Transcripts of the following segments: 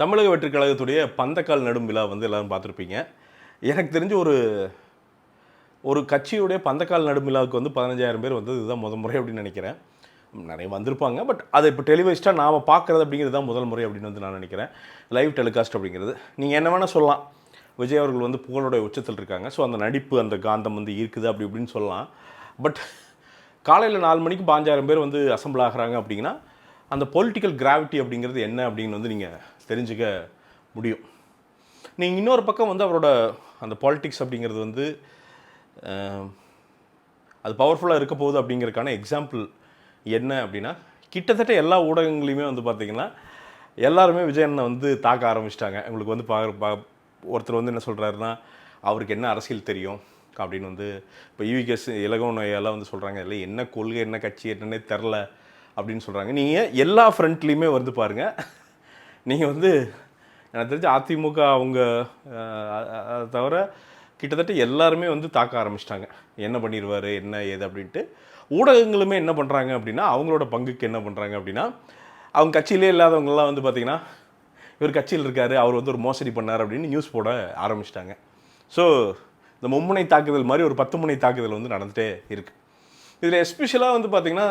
தமிழக வெற்றிக் கழகத்துடைய பந்தக்கால் நடும் விழா வந்து எல்லாரும் பார்த்துருப்பீங்க. எனக்கு தெரிஞ்சு ஒரு ஒரு கட்சியுடைய பந்தக்கால் நடும் விழாவுக்கு வந்து பதினஞ்சாயிரம் பேர் வந்து இதுதான் முதல் முறை அப்படின்னு நினைக்கிறேன். நிறைய வந்திருப்பாங்க பட் அதை இப்போ டெலிவைஸ்டாக நாம் பார்க்குறது அப்படிங்கிறது தான் முதல் முறை அப்படின்னு வந்து நான் நினைக்கிறேன். லைவ் டெலிகாஸ்ட் அப்படிங்கிறது. நீங்கள் என்ன வேணால் சொல்லலாம். விஜய் அவர்கள் வந்து புகழோடைய உச்சத்தில் இருக்காங்க. ஸோ அந்த நடிப்பு அந்த காந்தம் வந்து இருக்குது அப்படி இப்படின்னு சொல்லலாம். பட் காலையில் நாலு மணிக்கு பாஞ்சாயிரம் பேர் வந்து அசம்பிள் ஆகுறாங்க அப்படிங்கன்னா அந்த பொலிட்டிக்கல் கிராவிட்டி அப்படிங்கிறது என்ன அப்படின்னு வந்து நீங்கள் தெரிஞ்சுக்க முடியும். நீங்கள் இன்னொரு பக்கம் வந்து அவரோட அந்த பாலிட்டிக்ஸ் அப்படிங்கிறது வந்து அது பவர்ஃபுல்லாக இருக்க போகுது அப்படிங்கிறதுக்கான எக்ஸாம்பிள் என்ன அப்படின்னா கிட்டத்தட்ட எல்லா ஊடகங்களையுமே வந்து பார்த்திங்கன்னா எல்லாருமே விஜயண்ணை வந்து தாக்க ஆரம்பிச்சிட்டாங்க. உங்களுக்கு வந்து பா ஒருத்தர் வந்து என்ன சொல்கிறாருன்னா அவருக்கு என்ன அரசியல் தெரியும் அப்படின்னு வந்து இப்போ யூவிகேஸ் இலகோ நோயெல்லாம் வந்து சொல்கிறாங்க இல்லை என்ன கொள்கை என்ன கட்சி என்னன்னே தெரில அப்படின்னு சொல்கிறாங்க நீங்கள் எல்லா ஃப்ரண்ட்லேயுமே வந்து பாருங்கள் நீங்கள் வந்து எனக்கு தெரிஞ்சு அதிமுக அவங்க அதை தவிர கிட்டத்தட்ட எல்லாருமே வந்து தாக்க ஆரம்பிச்சிட்டாங்க. என்ன பண்ணிடுவார் என்ன ஏது அப்படின்ட்டு. ஊடகங்களுமே என்ன பண்ணுறாங்க அப்படின்னா அவங்களோட பங்குக்கு என்ன பண்ணுறாங்க அப்படின்னா அவங்க கட்சியிலே இல்லாதவங்கெல்லாம் வந்து பார்த்திங்கன்னா இவர் கட்சியில் இருக்கார் அவர் வந்து ஒரு மோசடி பண்ணார் அப்படின்னு நியூஸ் போட ஆரம்பிச்சிட்டாங்க. ஸோ இந்த மும்முனை தாக்குதல் மாதிரி ஒரு பத்து முனை தாக்குதல் வந்து நடந்துகிட்டே இருக்குது இதில் எஸ்பெஷலாக வந்து பார்த்தீங்கன்னா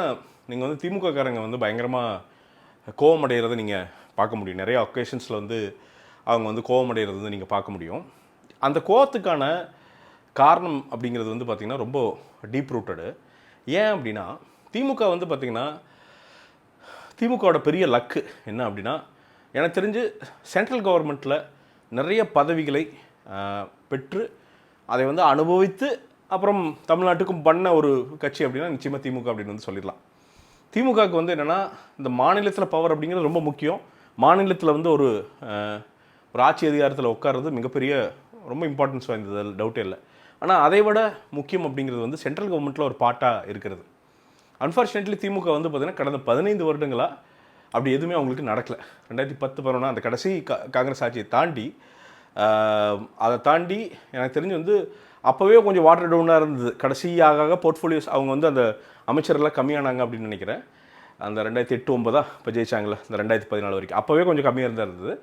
நீங்கள் வந்து திமுக காரங்க வந்து பயங்கரமாக கோவம் அடைகிறத நீங்கள் பார்க்க முடியும். நிறைய ஒகேஷன்ஸில் வந்து அவங்க வந்து கோவமடைகிறது வந்து நீங்கள் பார்க்க முடியும். அந்த கோவத்துக்கான காரணம் அப்படிங்கிறது வந்து பார்த்திங்கன்னா ரொம்ப டீப் ரூட்டடு ஏன் அப்படின்னா திமுக வந்து பார்த்திங்கன்னா திமுகவோட பெரிய லக்கு என்ன அப்படின்னா எனக்கு தெரிஞ்சு சென்ட்ரல் கவர்மெண்ட்டில் நிறைய பதவிகளை பெற்று அதை வந்து அனுபவித்து அப்புறம் தமிழ்நாட்டுக்கும் பண்ண ஒரு கட்சி அப்படின்னா நிச்சயமாக திமுக அப்படின்னு வந்து சொல்லிடலாம். திமுகவுக்கு வந்து என்னென்னா இந்த மாநிலத்தில் பவர் அப்படிங்கிறது ரொம்ப முக்கியம். மாநிலத்தில் வந்து ஒரு ஒரு ஆட்சி அதிகாரத்தில் உட்கார்றது மிகப்பெரிய ரொம்ப இம்பார்ட்டன்ஸ் வாய்ந்தது. டவுட்டே இல்லை. ஆனால் அதை விட முக்கியம் அப்படிங்கிறது வந்து சென்ட்ரல் கவர்மெண்ட்டில் ஒரு பாட்டாக இருக்கிறது. அன்ஃபார்ச்சுனேட்லி திமுக வந்து பார்த்தீங்கன்னா கடந்த பதினைந்து வருடங்களாக அப்படி எதுவுமே அவங்களுக்கு நடக்கல. ரெண்டாயிரத்தி பத்து பதினொன்னா அந்த கடைசி கா காங்கிரஸ் ஆட்சியை தாண்டி அதை தாண்டி எனக்கு தெரிஞ்சு வந்து அப்போவே கொஞ்சம் வாட்டர் டவுனாக இருந்தது. கடைசியாக போர்ட்ஃபோலியோஸ் அவங்க வந்து அந்த அமைச்சரெல்லாம் கம்மியானாங்க அப்படின்னு நினைக்கிறேன். அந்த ரெண்டாயிரத்தி எட்டு ஒன்பதா இப்போ ஜெயிச்சாங்களே இந்த ரெண்டாயிரத்தி பதினாலு வரைக்கும். அப்போவே கொஞ்சம் கம்மியாக தான் இருந்தது.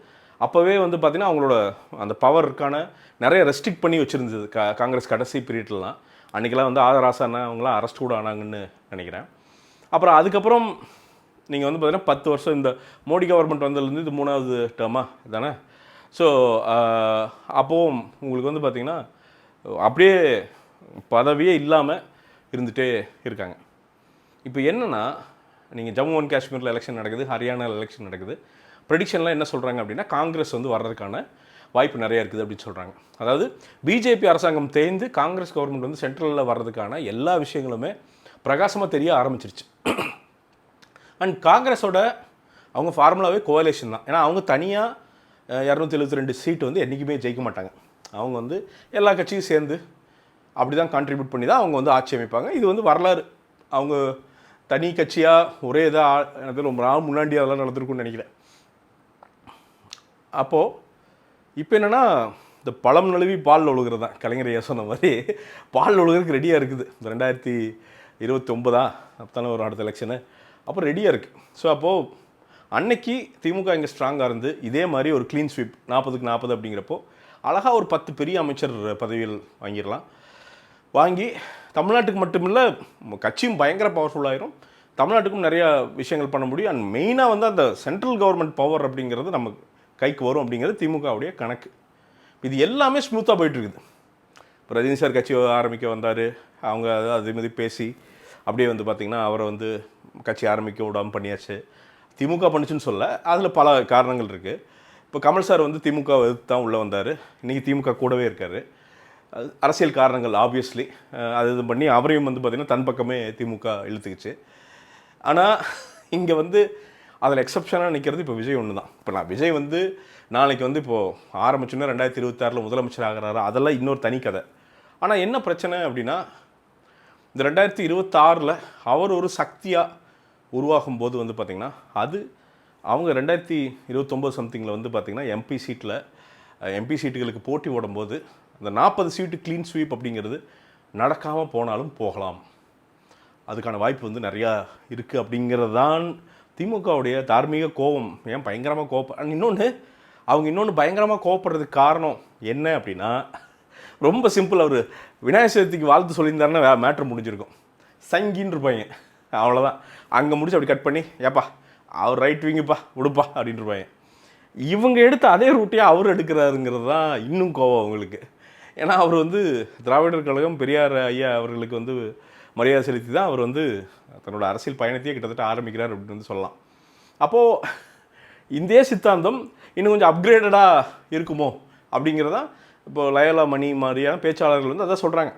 அப்போவே வந்து பார்த்திங்கன்னா அவங்களோட அந்த பவருக்கான நிறைய ரெஸ்ட்ரிக்ட் பண்ணி வச்சுருந்தது. கா காங்கிரஸ் கடைசி பீரியட்லாம் அன்றைக்கெலாம் வந்து ஆதராசானா அவங்களாம் அரெஸ்ட் கூட ஆனாங்கன்னு நினைக்கிறேன். அப்புறம் அதுக்கப்புறம் நீங்கள் வந்து பார்த்தீங்கன்னா பத்து வருஷம் இந்த மோடி கவர்மெண்ட் வந்ததுலேருந்து இது மூணாவது டேர்மா தானே ஸோ அப்போவும் உங்களுக்கு வந்து பார்த்திங்கன்னா அப்படியே பதவியே இல்லாமல் இருந்துகிட்டே இருக்காங்க. இப்போ என்னென்னா நீங்கள் ஜம்மு அண்ட் காஷ்மீரில் எலெக்ஷன் நடக்குது ஹரியானாவில் எலெக்ஷன் நடக்குது. ப்ரெடிக்ஷன்லாம் என்ன சொல்கிறாங்க அப்படின்னா காங்கிரஸ் வந்து வர்றதுக்கான வாய்ப்பு நிறைய இருக்குது அப்படின்னு சொல்கிறாங்க அதாவது பிஜேபி அரசாங்கம் தேய்ந்து காங்கிரஸ் கவர்மெண்ட் வந்து சென்ட்ரலில் வர்றதுக்கான எல்லா விஷயங்களுமே பிரகாசமாக தெரிய ஆரம்பிச்சிருச்சு. அண்ட் காங்கிரஸோட அவங்க ஃபார்முலாவே கோவலேஷன் தான். ஏன்னா அவங்க தனியாக இரநூத்தி எழுபத்தி ரெண்டு சீட்டு வந்து என்றைக்குமே ஜெயிக்க மாட்டாங்க. அவங்க வந்து எல்லா கட்சியும் சேர்ந்து அப்படி தான் கான்ட்ரிபியூட் பண்ணி தான் அவங்க வந்து ஆட்சி அமைப்பாங்க. இது வந்து வரலாறு. அவங்க தனி கட்சியாக ஒரே இதாக எனக்கு ரொம்ப நாள் முன்னாடி அதெல்லாம் நடந்திருக்கும்னு நினைக்கிறேன். அப்போது இப்போ என்னென்னா இந்த பழம் நழுவி பால் ஒழுகிறது தான் கலைஞர் ஐயா சொன்ன மாதிரி பால் ஒழுகிறதுக்கு ரெடியாக இருக்குது. இந்த ரெண்டாயிரத்தி இருபத்தி ஒன்பதா அப்பத்தானே ஒரு அடுத்த எலெக்ஷனு அப்போ ரெடியாக இருக்குது ஸோ அப்போது அன்னைக்கு திமுக இங்கே ஸ்ட்ராங்காக இருந்து இதே மாதிரி ஒரு க்ளீன் ஸ்வீப் நாற்பதுக்கு நாற்பது அப்படிங்கிறப்போ அழகாக ஒரு பத்து பெரிய அமைச்சர் பதவிகள் வாங்கிடலாம். வாங்கி தமிழ்நாட்டுக்கு மட்டுமில்லை கட்சியும் பயங்கர பவர்ஃபுல்லாயிரும் தமிழ்நாட்டுக்கும் நிறையா விஷயங்கள் பண்ண முடியும். அண்ட் மெயினாக வந்து அந்த சென்ட்ரல் கவர்மெண்ட் பவர் அப்படிங்கிறது நம்ம கைக்கு வரும் அப்படிங்கிறது திமுகவுடைய கணக்கு. இது எல்லாமே ஸ்மூத்தாக போயிட்டு இருக்குது இப்போ ரஜினி சார் கட்சி ஆரம்பிக்க வந்தார். அவங்க அதே மாதிரி பேசி அப்படியே வந்து பார்த்திங்கன்னா அவரை வந்து கட்சி ஆரம்பிக்க விடாமல் பண்ணியாச்சு. திமுக பண்ணுச்சுன்னு சொல்ல அதில் பல காரணங்கள் இருக்குது இப்போ கமல் சார் வந்து திமுக தான் உள்ளே வந்தார். இன்றைக்கி திமுக கூடவே இருக்கார். அரசியல் காரணங்கள் ஆப்வியஸ்லி அது இது பண்ணி அவரையும் வந்து பார்த்திங்கன்னா தன் பக்கமே திமுக இழுத்துக்குச்சு. ஆனால் இங்கே வந்து அதில் எக்ஸப்ஷனாக நிற்கிறது இப்போ விஜய் ஒன்று தான் இப்போ நான் விஜய் வந்து நாளைக்கு வந்து இப்போது ஆரம்பிச்சோன்னா ரெண்டாயிரத்தி இருபத்தாறில் முதலமைச்சர் ஆகிறாரா? அதெல்லாம் இன்னொரு தனி கதை. ஆனால் என்ன பிரச்சனை அப்படின்னா இந்த ரெண்டாயிரத்தி இருபத்தாறில் அவர் ஒரு சக்தியாக உருவாகும் போது வந்து பார்த்திங்கன்னா அது அவங்க ரெண்டாயிரத்தி இருபத்தொம்போது சம்திங்கில் வந்து பார்த்திங்கன்னா எம்பி சீட்டில் எம்பி சீட்டுகளுக்கு போட்டி ஓடும்போது இந்த நாற்பது சீட்டு க்ளீன் ஸ்வீப் அப்படிங்கிறது நடக்காமல் போனாலும் போகலாம். அதுக்கான வாய்ப்பு வந்து நிறையா இருக்குது அப்படிங்கிறது தான் திமுகவுடைய தார்மீக கோபம். ஏன் பயங்கரமாக கோபம் இன்னொன்று அவங்க இன்னொன்று பயங்கரமாக கோவப்படுறதுக்கு காரணம் என்ன அப்படின்னா ரொம்ப சிம்பிள் அவர் விநாயகர் சதுர்த்திக்கு வாழ்த்து சொல்லியிருந்தாருன்னா வே மேட்ரு முடிஞ்சிருக்கும். சங்கின்னு இருப்பாங்க அவ்வளோதான் அங்கே முடிச்சு அப்படி கட் பண்ணி ஏப்பா அவர் ரைட் விங்குப்பா விடுப்பா அப்படின்ட்டு இருப்பாங்க இவங்க எடுத்த அதே ரூட்டையாக அவர் எடுக்கிறாருங்கிறது தான் இன்னும் கோவம் அவங்களுக்கு. ஏன்னா அவர் வந்து திராவிடர் கழகம் பெரியார் ஐயா அவர்களுக்கு வந்து மரியாதை செலுத்தி தான் அவர் வந்து தன்னோட அரசியல் பயணத்தையே கிட்டத்தட்ட ஆரம்பிக்கிறார் அப்படின்னு வந்து சொல்லலாம். அப்போது இந்திய சித்தாந்தம் இன்னும் கொஞ்சம் அப்கிரேடடாக இருக்குமோ அப்படிங்கிறதா இப்போ லயலா மணி மாதிரியான பேச்சாளர்கள் வந்து அதான் சொல்கிறாங்க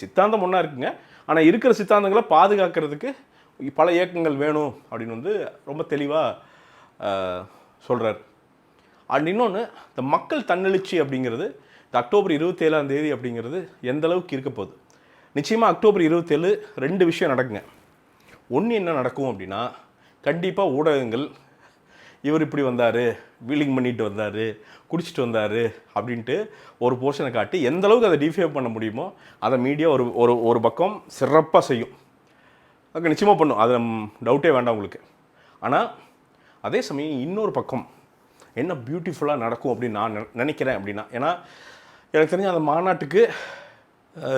சித்தாந்தம் ஒன்றா இருக்குங்க. ஆனால் இருக்கிற சித்தாந்தங்களை பாதுகாக்கிறதுக்கு பல இயக்கங்கள் வேணும் அப்படின்னு வந்து ரொம்ப தெளிவாக சொல்கிறார் அண்ட் இன்னொன்று இந்த மக்கள் தன்னெழுச்சி அப்படிங்கிறது இந்த அக்டோபர் இருபத்தேழாம் தேதி அப்படிங்கிறது எந்த அளவுக்கு இருக்க போகுது? நிச்சயமாக அக்டோபர் இருபத்தேழு ரெண்டு விஷயம் நடக்குங்க. ஒன்று என்ன நடக்கும் அப்படின்னா கண்டிப்பாக ஊடகங்கள் இவர் இப்படி வந்தார் வீலிங் பண்ணிட்டு வந்தார் குடிச்சிட்டு வந்தார் அப்படின்ட்டு ஒரு போர்ஷனை காட்டி எந்த அளவுக்கு அதை டிஃபேவ் பண்ண முடியுமோ அதை மீடியா ஒரு ஒரு ஒரு பக்கம் சிறப்பாக செய்யும். அங்கே நிச்சயமாக பண்ணும். அதை டவுட்டே வேண்டாம் உங்களுக்கு. ஆனால் அதே சமயம் இன்னொரு பக்கம் என்ன பியூட்டிஃபுல்லாக நடக்கும் அப்படின்னு நான் நினைக்கிறேன் அப்படின்னா ஏன்னா எனக்கு தெரிஞ்ச அந்த மாநாட்டுக்கு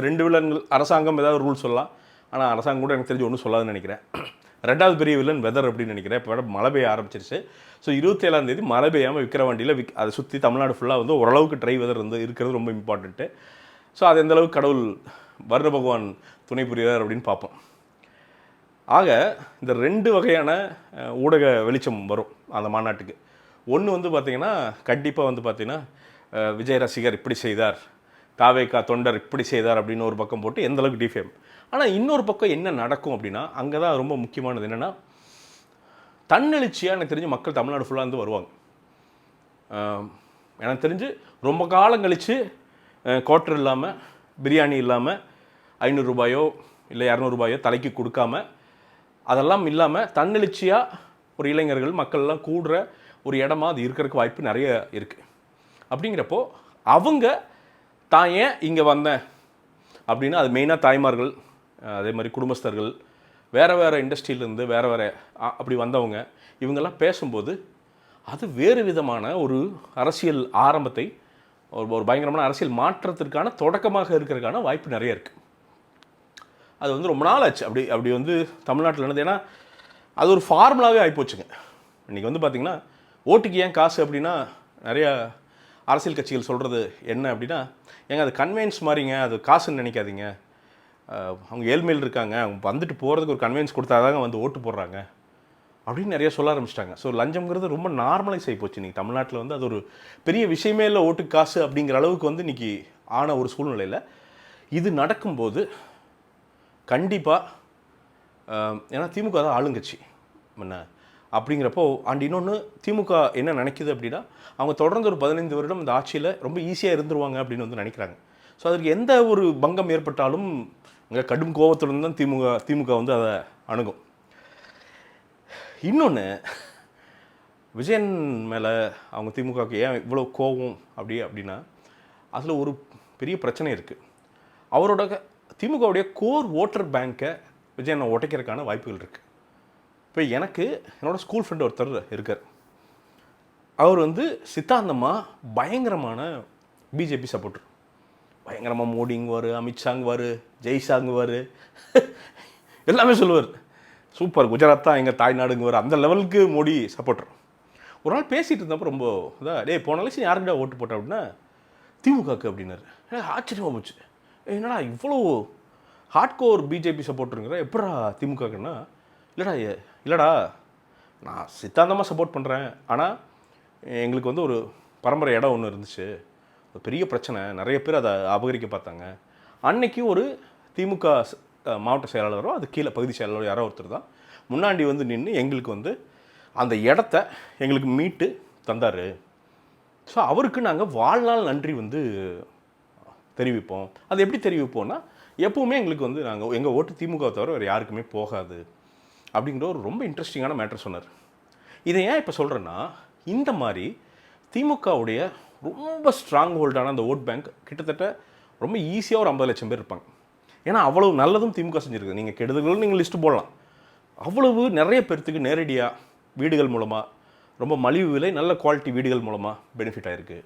ரெண்டு வில்லன்கள் அரசாங்கம் ஏதாவது ரூல் சொல்லலாம். ஆனால் அரசாங்கம் கூட எனக்கு தெரிஞ்சு ஒன்றும் சொல்லாதுன்னு நினைக்கிறேன். ரெண்டாவது பெரிய வில்லன் வெதர் அப்படின்னு நினைக்கிறேன். இப்போ மழை பெய்ய ஆரம்பிச்சிருச்சு. ஸோ இருபத்தேழாம் தேதி மழை பெய்யாமல் விக்கிரவாண்டியில் விக் அதை சுற்றி தமிழ்நாடு ஃபுல்லாக வந்து ஓரளவுக்கு ட்ரை வெதர் வந்து இருக்கிறது ரொம்ப இம்பார்ட்டண்ட்டு ஸோ அது எந்தளவுக்கு கடவுள் வருண பகவான் துணை புரிகிறார் அப்படின்னு பார்ப்போம். ஆக இந்த ரெண்டு வகையான ஊடக வெளிச்சம் வரும் அந்த மாநாட்டுக்கு. ஒன்று வந்து பார்த்திங்கன்னா கண்டிப்பாக வந்து பார்த்திங்கன்னா விஜய் ரசிகர் இப்படி செய்தார் தாவேக்கா தொண்டர் இப்படி செய்தார் அப்படின்னு ஒரு பக்கம் போட்டு எந்தளவுக்கு டிஃபேம் ஆனால் இன்னொரு பக்கம் என்ன நடக்கும் அப்படின்னா அங்கே தான் ரொம்ப முக்கியமானது என்னென்னா தன்னெழுச்சியாக எனக்கு தெரிஞ்சு மக்கள் தமிழ்நாடு ஃபுல்லாக இருந்து வருவாங்க. எனக்கு தெரிஞ்சு ரொம்ப காலம் கழித்து குவார்ட்டர் இல்லாமல் பிரியாணி இல்லாமல் ஐநூறு ரூபாயோ இல்லை இரநூறுபாயோ தலைக்கு கொடுக்காம அதெல்லாம் இல்லாமல் தன்னெழுச்சியாக ஒரு இளைஞர்கள் மக்கள்லாம் கூடுற ஒரு இடமா அது இருக்கிறதுக்கு வாய்ப்பு நிறைய இருக்குது அப்படிங்கிறப்போ அவங்க தான் ஏன் இங்கே வந்தேன் அப்படின்னு அது மெயினாக தாய்மார்கள் அதே மாதிரி குடும்பஸ்தர்கள் வேறு வேறு இண்டஸ்ட்ரியிலேருந்து வேறு வேறு அப்படி வந்தவங்க இவங்கெல்லாம் பேசும்போது அது வேறு விதமான ஒரு அரசியல் ஆரம்பத்தை ஒரு ஒரு பயங்கரமான அரசியல் மாற்றத்திற்கான தொடக்கமாக இருக்கிறதுக்கான வாய்ப்பு நிறைய இருக்குது அது வந்து ரொம்ப நாள் ஆச்சு. அப்படி அப்படி வந்து தமிழ்நாட்டில் என்னது ஏன்னா அது ஒரு ஃபார்முலாவே ஆகிப்போச்சுங்க இன்றைக்கி வந்து பார்த்திங்கன்னா ஓட்டுக்கு ஏன் காசு அப்படின்னா நிறையா அரசியல் கட்சிகள் சொல்கிறது என்ன அப்படின்னா ஏங்க அது கன்வென்ஸ் மாதிரிங்க அது காசுன்னு நினைக்காதீங்க. அவங்க ஏழ்மையில் இருக்காங்க அவங்க வந்துட்டு போகிறதுக்கு ஒரு கன்வென்ஸ் கொடுத்தாதாங்க வந்து ஓட்டு போடுறாங்க. அப்படின்னு நிறைய சொல்ல ஆரம்பிச்சிட்டாங்க. ஸோ லஞ்சம்ங்கிறது ரொம்ப நார்மலைஸ் ஆகி போச்சு. இன்றைக்கி தமிழ்நாட்டில் வந்து அது ஒரு பெரிய விஷயமே இல்லை ஓட்டு காசு அப்படிங்கிற அளவுக்கு வந்து இன்றைக்கி ஆன ஒரு சூழ்நிலையில் இது நடக்கும்போது கண்டிப்பாக ஏன்னா திமுக தான் ஆளுங்கட்சி. என்ன? அப்படிங்கிறப்போ அண்ட் இன்னொன்று திமுக என்ன நினைக்குது அப்படின்னா அவங்க தொடர்ந்து ஒரு பதினைந்து வருடம் இந்த ஆட்சியில் ரொம்ப ஈஸியாக இருந்துருவாங்க அப்படின்னு வந்து நினைக்கிறாங்க. ஸோ அதற்கு எந்த ஒரு பங்கம் ஏற்பட்டாலும் அங்கே கடும் கோபத்துடன் தான் திமுக திமுக வந்து அதை அணுகும். இன்னொன்று விஜயன் மேலே அவங்க திமுகவுக்கு ஏன் இவ்வளோ கோபம் அப்படி அப்படின்னா அதில் ஒரு பெரிய பிரச்சனை இருக்குது அவரோட திமுகவுடைய கோர் ஓட்டர் பேங்க்கை விஜயனை உடைக்கிறதுக்கான வாய்ப்புகள் இருக்குது இப்போ எனக்கு என்னோடய ஸ்கூல் ஃப்ரெண்டு ஒருத்தர் இருக்கார். அவர் வந்து சித்தாந்தமாக பயங்கரமான பிஜேபி சப்போர்ட்டர் பயங்கரமாக மோடிங்குவார் ஜெய்ஷாங் வார் எல்லாமே சொல்லுவார். சூப்பர் குஜராத் தான் எங்கள் தாய்நாடுங்குவார் அந்த லெவலுக்கு மோடி சப்போர்ட்டர் ஒரு நாள் பேசிகிட்டு இருந்தப்போ ரொம்ப இதாக டேய் போன எலெக்ஷன் யாருக்கிட்ட ஓட்டு போட்டேன் அப்படின்னா திமுகக்கு அப்படின்னாரு. எனக்கு ஆச்சரியமாக போச்சு. என்னடா இவ்வளோ ஹார்ட்கோர் பிஜேபி சப்போர்ட்டுங்கிற எப்படா திமுகக்குன்னா இல்லைடா இல்லைடா. நான் சித்தாந்தமாக சப்போர்ட் பண்ணுறேன் ஆனால் எங்களுக்கு வந்து ஒரு பரம்பரை இடம் ஒன்று இருந்துச்சு. ஒரு பெரிய பிரச்சனை. நிறைய பேர் அதை அபகரிக்க பார்த்தாங்க. அன்னைக்கு ஒரு திமுக மாவட்ட செயலாளரோ அது கீழே பகுதி செயலாளரோ யாரோ ஒருத்தர் தான் முன்னாடி வந்து நின்று எங்களுக்கு வந்து அந்த இடத்த எங்களுக்கு மீட்டு தந்தார். ஸோ அவருக்கு நாங்கள் வாழ்நாள் நன்றி வந்து தெரிவிப்போம். அது எப்படி தெரிவிப்போம்னா எப்பவுமே எங்களுக்கு வந்து நாங்கள் எங்கள் ஓட்டு திமுக தவிர வேறு யாருக்குமே போகாது. அப்படிங்கிற ஒரு ரொம்ப இன்ட்ரெஸ்டிங்கான மேட்டர் சொன்னார். இதை ஏன் இப்போ சொல்கிறேன்னா இந்த மாதிரி திமுகவுடைய ரொம்ப ஸ்ட்ராங் ஹோல்டான அந்த ஓட் பேங்க் கிட்டத்தட்ட ரொம்ப ஈஸியாக ஒரு ஐம்பது லட்சம் பேர் இருப்பாங்க. ஏன்னா அவ்வளவு நல்லதும் திமுக செஞ்சுருக்கு. நீங்கள் கெடுதல்களும் நீங்கள் லிஸ்ட்டு போடலாம். அவ்வளவு நிறைய பேர்த்துக்கு நேரடியாக வீடுகள் மூலமாக ரொம்ப மலிவு விலை நல்ல குவாலிட்டி வீடுகள் மூலமாக பெனிஃபிட் ஆகிருக்கு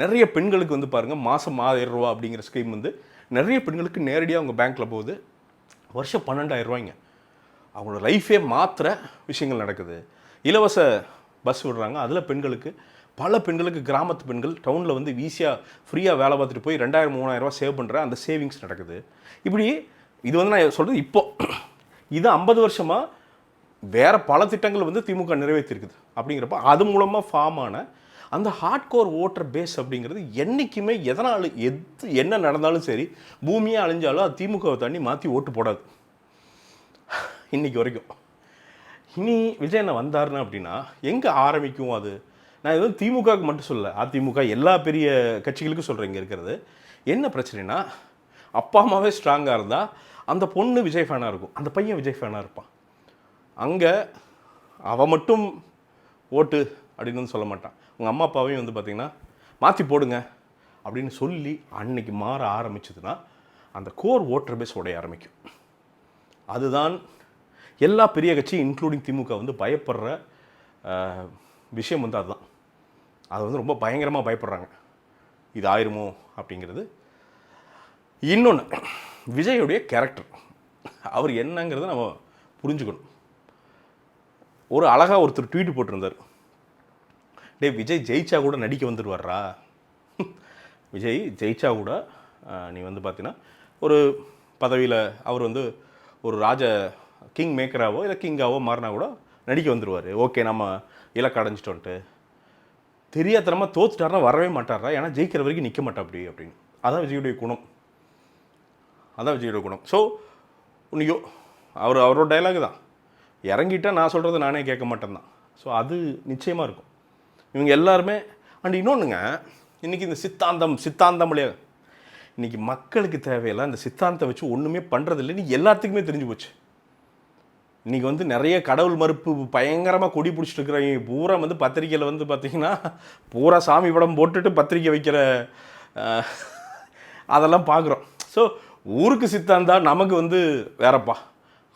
நிறைய பெண்களுக்கு வந்து பாருங்கள் மாதம் ஆயிரம் ரூபா அப்படிங்கிற ஸ்கீம் வந்து நிறைய பெண்களுக்கு நேரடியாக அவங்க பேங்க்கில் போகுது. வருஷம் பன்னெண்டாயிரம் ரூபாய்ங்க. அவங்களோட லைஃபே மாத்திர விஷயங்கள் நடக்குது. இலவச பஸ் விடுறாங்க. அதில் பெண்களுக்கு பல பெண்களுக்கு கிராமத்து பெண்கள் டவுனில் வந்து ஈஸியாக ஃப்ரீயாக வேலை பார்த்துட்டு போய் ரெண்டாயிரம் மூணாயிரம் சேவ் பண்ணுற அந்த சேவிங்ஸ் நடக்குது. இப்படி இது வந்து நான் சொல்கிறது இப்போ. இது ஐம்பது வருஷமாக வேறு பல திட்டங்கள் வந்து திமுக நிறைவேற்றிருக்குது. அப்படிங்கிறப்ப அது மூலமாக ஃபார்ம் ஆன அந்த ஹார்ட் கோர் ஓட்டர் பேஸ் அப்படிங்கிறது என்றைக்குமே எதனால் எது என்ன நடந்தாலும் சரி பூமியே அழிஞ்சாலும் அது திமுகவை தண்ணி மாற்றி ஓட்டு போடாது. இன்றைக்கி வரைக்கும். இனி விஜயண்ணா வந்தாருன்னு அப்படின்னா எங்கே ஆரம்பிக்கும் அது? நான் எதுவும் திமுகவுக்கு மட்டும் சொல்லல. அதிமுக எல்லா பெரிய கட்சிகளுக்கும் சொல்கிறேன் இங்கே இருக்கிறது. என்ன பிரச்சனைனா அப்பா அம்மாவே ஸ்ட்ராங்காக இருந்தால் அந்த பொண்ணு விஜய் ஃபேனாக இருக்கும். அந்த பையன் விஜய் ஃபேனாக இருப்பான். அங்கே அவன் மட்டும் ஓட்டு அப்படின்னு சொல்ல மாட்டான். உங்கள் அம்மா அப்பாவையும் வந்து பார்த்திங்கன்னா மாற்றி போடுங்க அப்படின்னு சொல்லி அன்னைக்கு மாற ஆரம்பிச்சதுன்னா அந்த கோர் ஓட்டர் பேஸ் உடைய ஆரம்பிக்கும். அதுதான் எல்லா பெரிய கட்சியும் இன்க்ளூடிங் திமுக வந்து பயப்படுற விஷயம் வந்து அதுதான். அது வந்து ரொம்ப பயங்கரமாக பயப்படுறாங்க. இது ஆயிருமோ அப்படிங்கிறது. இன்னொன்று விஜயுடைய கேரக்டர் அவர் என்னங்கிறத நம்ம புரிஞ்சுக்கணும். ஒரு அழகாக ஒருத்தர் ட்வீட் போட்டிருந்தார். டேய் விஜய் ஜெயிச்சா கூட நடிக்க வந்துடுவாரா விஜய் ஜெயிச்சா கூட நீ வந்து பார்த்தீங்கன்னா ஒரு பதவியில் அவர் வந்து ஒரு ராஜ கிங் மேக்கராகவோ இல்லை கிங்காவோ மாறினா கூட நடிக்க வந்துடுவார் ஓகே நம்ம இலக்கு அடைஞ்சிட்டோன்ட்டு. தெரியாதனமாக தோத்துட்டாருன்னா வரவே மாட்டாரா ஏன்னா ஜெயிக்கிற வரைக்கும் நிற்க மாட்டா அப்படி அப்படின்னு. அதான் விஜயுடைய குணம். அதான் விஜயுடைய குணம். ஸோ உன்னையோ அவர் அவரோட டைலாக் தான். இறங்கிட்டா நான் சொல்கிறது நானே கேட்க மாட்டேன் தான். ஸோ அது நிச்சயமாக இருக்கும். இவங்க எல்லாருமே அண்ட் இன்னொன்றுங்க இன்றைக்கி இந்த சித்தாந்தம் சித்தாந்தம் இல்லையா? இன்றைக்கி மக்களுக்கு தேவையில்லை இந்த சித்தாந்தத்தை வச்சு ஒன்றுமே பண்ணுறதில்லைன்னு எல்லாத்துக்குமே தெரிஞ்சு போச்சு. இன்றைக்கி வந்து நிறைய கடவுள் மறுப்பு பயங்கரமாக கொடி பிடிச்சிட்டு இருக்கிறவங்க பூரா வந்து பத்திரிக்கையில் வந்து பார்த்திங்கன்னா பூரா சாமி படம் போட்டுட்டு பத்திரிக்கை வைக்கிற அதெல்லாம் பார்க்குறோம் ஸோ ஊருக்கு சித்தாந்தா நமக்கு வந்து வேறப்பா.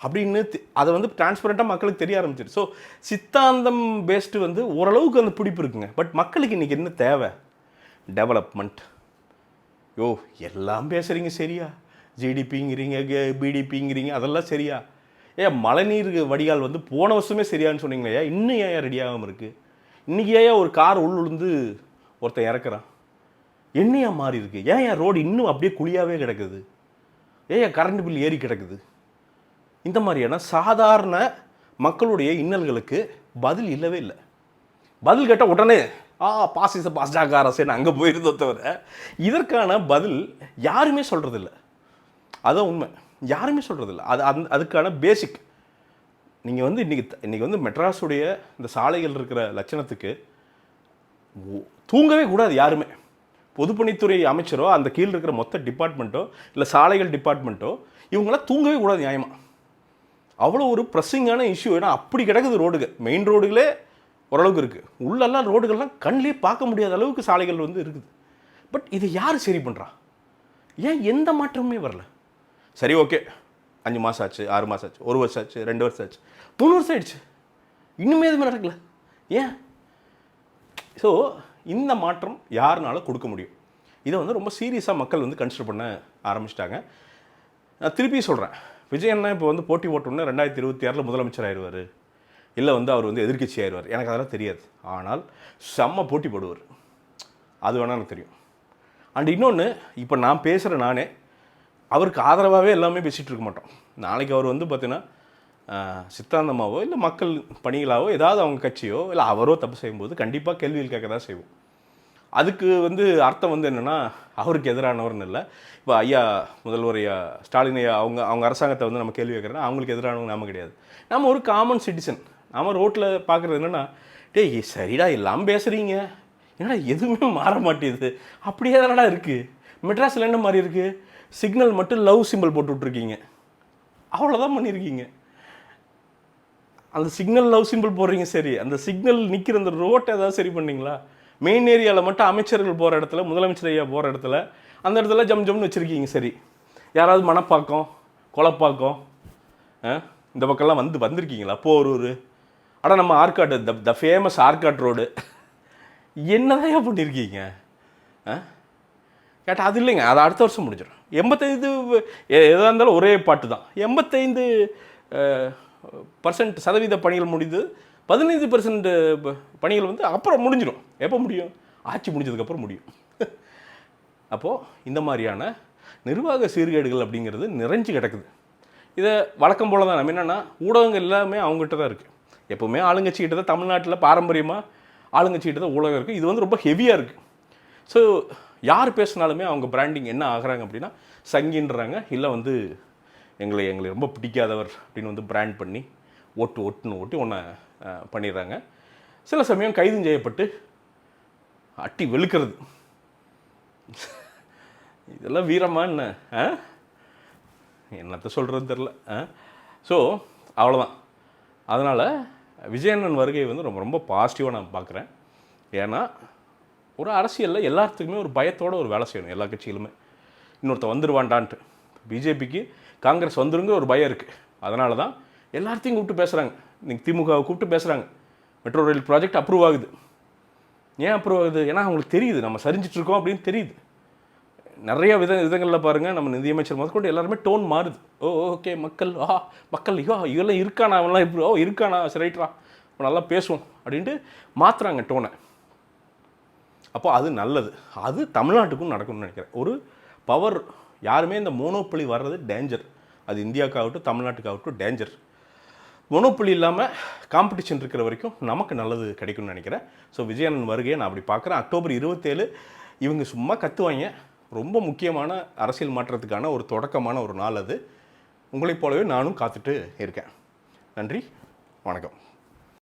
அப்படின்னு அதை வந்து டிரான்ஸ்பரண்ட்டாக மக்களுக்கு தெரிய ஆரம்பிச்சிரு ஸோ சித்தாந்தம் பேஸ்டு வந்து ஓரளவுக்கு அந்த பிடிப்பு இருக்குங்க. பட் மக்களுக்கு இன்றைக்கி என்ன தேவை? டெவலப்மெண்ட் யோ எல்லாம் பேசுகிறீங்க சரியா? ஜிடிபிங்கிறீங்க பிடிபிங்கிறீங்க அதெல்லாம் சரியா? ஏன் மழைநீர் வடிகால் வந்து போன வருஷமே சரியான்னு சொன்னீங்களே இன்னும் ஏன் ரெடி ஆகாமல் இருக்குது இன்றைக்கி ஏன் ஒரு கார் உள் ஒருத்தன் இறக்குறான்? என்னையா மாறி இருக்கு? ஏன் என் ரோடு இன்னும் அப்படியே குழியாகவே கிடக்குது? ஏன் என் கரண்ட் பில் ஏறி கிடக்குது? இந்த மாதிரியான சாதாரண மக்களுடைய இன்னல்களுக்கு பதில் இல்லவே இல்லை. பதில் கேட்டால் உடனே ஆ பாசிச பாஸ்டாக அரசேன்னு அங்கே போயிருந்தோ தவிர. இதற்கான பதில் யாருமே சொல்கிறதில்ல அதான் உண்மை. யாருமே சொல்கிறதில்ல அது அந் அதுக்கான பேசிக் நீங்கள் வந்து இன்றைக்கி இன்றைக்கி வந்து மெட்ராஸுடைய இந்த சாலைகள் இருக்கிற லட்சணத்துக்கு தூங்கவே கூடாது யாருமே. பொதுப்பணித்துறை அமைச்சரோ அந்த கீழ் இருக்கிற மொத்த டிபார்ட்மெண்ட்டோ இல்லை சாலைகள் டிபார்ட்மெண்ட்டோ இவங்களாம் தூங்கவே கூடாது நியாயமாக அவ்வளோ ஒரு ப்ரெஸ்ஸிங்கான இஷ்யூ ஏன்னா அப்படி கிடக்குது ரோடுகள். மெயின் ரோடுகளே ஓரளவுக்கு இருக்குது உள்ளெல்லாம் ரோடுகள்லாம் கண்ணிலே பார்க்க முடியாத அளவுக்கு சாலைகள் வந்து இருக்குது. பட் இது யார் சரி பண்ணுறா ஏன் எந்த மாற்றமுமே வரல? சரி ஓகே. அஞ்சு மாதம் ஆச்சு ஆறு மாதம் ஆச்சு ஒரு வருஷம் ஆச்சு ரெண்டு வருஷம் ஆச்சு. மூணு வருஷம் ஆயிடுச்சு. இன்னுமே எதுவுமே நடக்கல. ஏன்? ஸோ இந்த மாற்றம் யாருனால கொடுக்க முடியும். இதை வந்து ரொம்ப சீரியஸாக மக்கள் வந்து கன்சிடர் பண்ண ஆரம்பிச்சிட்டாங்க. நான் திருப்பி சொல்கிறேன் விஜய் அண்ணா இப்போ வந்து போட்டி போட்டோன்னே ரெண்டாயிரத்தி இருபத்தி ஆறில் முதலமைச்சர் ஆயிடுவார். இல்லை வந்து அவர் வந்து எதிர்கட்சி ஆயிடுவார். எனக்கு அதெல்லாம் தெரியாது. ஆனால் செம்ம போட்டி போடுவார். அது வேணால் எனக்கு தெரியும். அண்ட் இன்னொன்று இப்போ நான் பேசுகிற நானே அவருக்கு ஆதரவாகவே எல்லாமே பேசிகிட்டு இருக்க மாட்டோம். நாளைக்கு அவர் வந்து பார்த்தீங்கன்னா சித்தாந்தமாகவோ சித்தாந்தமாவோ இல்லை மக்கள் பணிகளாவோ ஏதாவது அவங்க கட்சியோ இல்லை அவரோ தப்பு செய்யும்போது கண்டிப்பாக கேள்விகள் கேட்க தான் செய்வோம். அதுக்கு வந்து அர்த்தம் வந்து என்னென்னா அவருக்கு எதிரானவர்னு இல்லை. இப்போ ஐயா முதல்வர் ஐயா ஸ்டாலின் ஐயா அவங்க அவங்க அரசாங்கத்தை வந்து நம்ம கேள்வி கேட்குறோன்னா அவங்களுக்கு எதிரானவங்க நாம கிடையாது. நம்ம ஒரு காமன் சிட்டிசன் நம்ம ரோட்டில் பார்க்குறது என்னென்னா டேய் சரிடா எல்லாம் பேசுகிறீங்க என்னடா எதுவுமே மாற மாட்டேங்குது. அப்படியே தானடா இருக்குது மெட்ராஸில் என்ன மாதிரி இருக்குது சிக்னல் மட்டும் லவ் சிம்பிள் போட்டு விட்ருக்கீங்க அவ்வளோதான் பண்ணியிருக்கீங்க அந்த சிக்னல் லவ் சிம்பிள் போடுறீங்க சரி. அந்த சிக்னல் நிற்கிற அந்த ரோட்டை ஏதாவது சரி பண்ணிங்களா? மெயின் ஏரியாவில் மட்டும் அமைச்சர்கள் போகிற இடத்துல முதலமைச்சர் ஐயா போகிற இடத்துல அந்த இடத்துல ஜம் ஜம்னு வச்சுருக்கீங்க சரி. யாராவது மணப்பாக்கம் கொலப்பாக்கம் ஆ? இந்த பக்கம்லாம் வந்து வந்திருக்கீங்களா? போரூர். ஆனால் நம்ம Arcot the the famous Arcot road என்னதான் பண்ணியிருக்கீங்க ஆ? கேட்டால் அது இல்லைங்க. அது அடுத்த வருஷம் முடிஞ்சிடும். எண்பத்தைந்து எ- இருந்தாலும் ஒரே பாட்டு தான். எண்பத்தைந்து பர்சன்ட் சதவீத பணிகள் முடிந்து பதினைந்து பர்சன்ட் பணிகள் வந்து அப்புறம் முடிஞ்சிடும். எப்போ முடியும்? ஆட்சி முடிஞ்சதுக்கப்புறம் முடியும். அப்போது இந்த மாதிரியான நிர்வாக சீர்கேடுகள் அப்படிங்கிறது நிறைஞ்சு கிடக்குது. இதை வழக்கம் போல் தான் நம்ம என்னென்னா ஊடகங்கள் எல்லாமே அவங்ககிட்ட தான் இருக்குது எப்போவுமே ஆளுங்கட்சிக்கிட்ட தான் தமிழ்நாட்டில் பாரம்பரியமாக ஆளுங்கட்சிக்கிட்ட தான் ஊடகம் இருக்குது இது வந்து ரொம்ப ஹெவியாக இருக்குது ஸோ யார் பேசினாலுமே அவங்க பிராண்டிங் என்ன ஆகுறாங்க அப்படின்னா சங்கின்றாங்க. இல்லை வந்து எங்களை எங்களை ரொம்ப பிடிக்காதவர் அப்படின்னு வந்து பிராண்ட் பண்ணி ஓட்டு ஓட்டுன்னு ஓட்டி ஒன்றை பண்ணிடுறாங்க. சில சமயம் கைதும் செய்யப்பட்டு அட்டி வெளுக்கிறது. இதெல்லாம் வீரமா என்ன? ஆ என்னத்தை சொல்கிறதுன்னு தெரில ஆ ஸோ அவ்வளோதான் அதனால் விஜயண்ணன் வருகை வந்து ரொம்ப ரொம்ப பாசிட்டிவாக நான் பார்க்குறேன். ஏன்னா ஒரு அரசியலில் எல்லாத்துக்குமே ஒரு பயத்தோடு ஒரு வேலை செய்யணும் எல்லா கட்சியிலுமே. இன்னொருத்த வந்துடுவான்டான்ட்டு பிஜேபிக்கு காங்கிரஸ் வந்துருங்க ஒரு பயம் இருக்குது அதனால தான் எல்லாத்தையும் கூப்பிட்டு பேசுகிறாங்க இன்றைக்கி திமுகவை கூப்பிட்டு பேசுகிறாங்க மெட்ரோ ரயில் ப்ராஜெக்ட் அப்ரூவ் ஆகுது. ஏன் அப்ரூவ் ஆகுது? ஏன்னா அவங்களுக்கு தெரியுது. நம்ம சரிஞ்சிட்ருக்கோம் அப்படின்னு தெரியுது. நிறைய வித விதங்களில் பாருங்கள் நம்ம நிதியமைச்சர் முதற்கொண்டு எல்லாருமே டோன் மாறுது. ஓ ஓகே மக்கள் ஆ மக்கள் ஐயோ இதெல்லாம் இருக்கானா? அவன்லாம் இப்படி ஓ இருக்கானா? சரி ரைட்ரா. நல்லா பேசுவோம் அப்படின்ட்டு மாற்றுறாங்க டோனை அப்போ அது நல்லது. அது தமிழ்நாட்டுக்கும் நடக்கும்னு நினைக்கிறேன். ஒரு பவர் யாருமே இந்த மோனோப்பொலி வர்றது டேஞ்சர் அது இந்தியாவுக்காகட்டும் தமிழ்நாட்டுக்காகட்டும் டேஞ்சர் மோனோப்பொலி இல்லாமல் காம்படிஷன் இருக்கிற வரைக்கும் நமக்கு நல்லது கிடைக்கும்னு நினைக்கிறேன். ஸோ விஜயனன் வருகையை நான் அப்படி பார்க்குறேன். அக்டோபர் இருபத்தேழு இவங்க சும்மா கத்துவாங்க. ரொம்ப முக்கியமான அரசியல் மாற்றத்துக்கான ஒரு தொடக்கமான ஒரு நாள் அது. உங்களைப் போலவே நானும் காத்துட்டு இருக்கேன். நன்றி வணக்கம்.